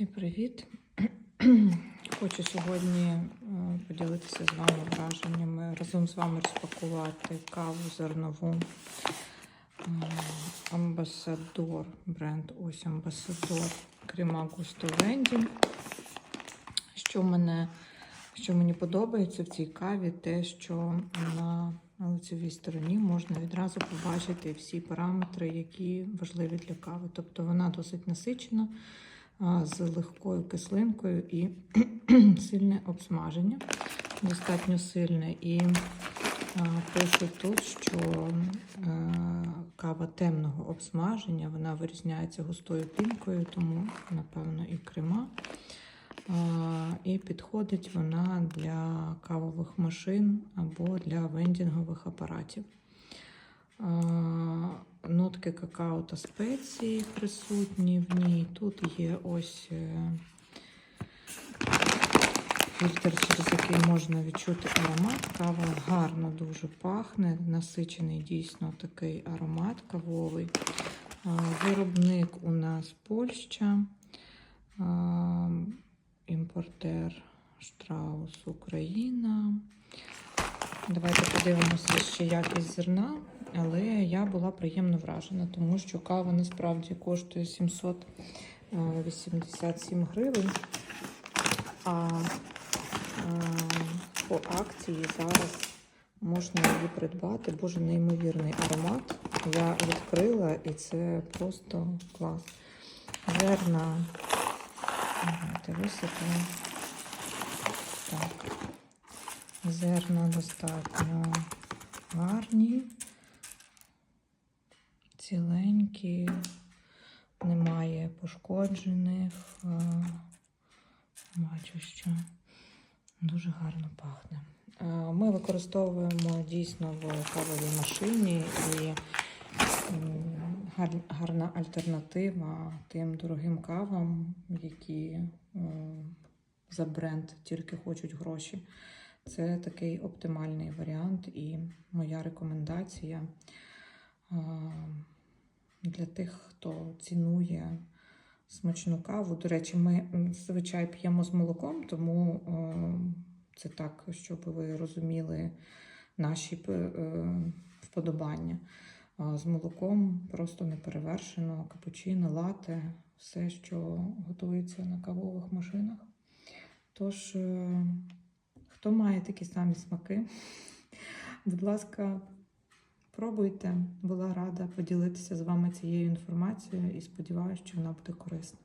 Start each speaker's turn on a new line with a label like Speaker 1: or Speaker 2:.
Speaker 1: Всім привіт! Хочу сьогодні е, поділитися з вами враженнями, разом з вами розпакувати каву зернову е, Амбасадор, бренд ось Амбасадор Крема Густо Венді. Що мене що мені подобається в цій каві, те, що на лицевій стороні можна відразу побачити всі параметри, які важливі для кави. Тобто вона досить насичена, з легкою кислинкою і сильне обсмаження, достатньо сильне. І а, тут, що е, кава темного обсмаження, вона вирізняється густою пінкою, тому, напевно, і крема. І підходить вона для кавових машин або для вендінгових апаратів. Нотки какао та спеції присутні в ній. Тут є ось е, фільтр, через який можна відчути аромат. Кава гарно дуже пахне, насичений дійсно такий аромат кавовий. Виробник у нас Польща. Імпортер Штраус Україна. Давайте подивимося ще якість зерна. Але я була приємно вражена, тому що кава насправді коштує 787 гривень. А е, по акції зараз можна її придбати. Боже, неймовірний аромат. Я відкрила і це просто клас. Зерна. Висипаємо. Так. Зерна достатньо гарні, ціленькі, немає пошкоджених. Бачу, що дуже гарно пахне. Ми використовуємо дійсно в кавовій машині і гарна альтернатива тим дорогим кавам, які за бренд тільки хочуть гроші. Це такий оптимальний варіант і моя рекомендація для тих, хто цінує смачну каву. До речі, ми зазвичай п'ємо з молоком, тому е, це так, щоб ви розуміли наші е, вподобання. З молоком просто не перевершено, капучино, лате, все, що готується на кавових машинах. Тож, е, хто має такі самі смаки, будь ласка, пробуйте. Була рада поділитися з вами цією інформацією і сподіваюся, що вона буде корисна.